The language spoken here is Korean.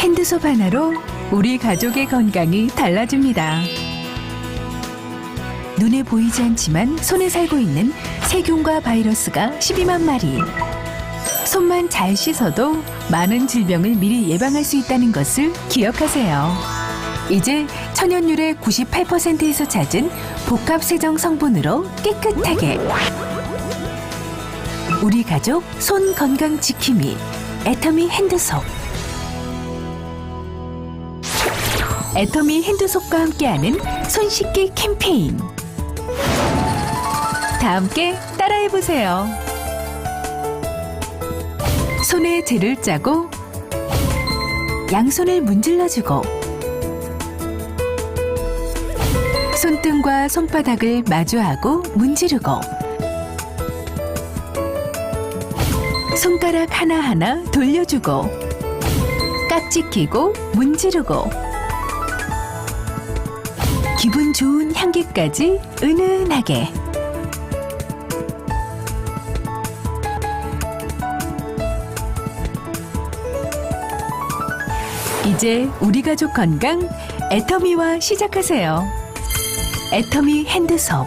핸드소프 하나로 우리 가족의 건강이 달라집니다. 눈에 보이지 않지만 손에 살고 있는 세균과 바이러스가 12만 마리. 손만 잘 씻어도 많은 질병을 미리 예방할 수 있다는 것을 기억하세요. 이제 천연율의 98%에서 찾은 복합 세정 성분으로 깨끗하게 우리 가족 손 건강 지킴이 애터미 핸드ソ 애터미 핸드소프와 함께하는 손 씻기 캠페인 다 함께 따라해보세요. 손에 젤을 짜고 양손을 문질러주고 손등과 손바닥을 마주하고 문지르고 손가락 하나하나 돌려주고 깍지 끼고 문지르고 기분 좋은 향기까지 은은하게 이제 우리 가족 건강 애터미와 시작하세요. 애터미 핸드섭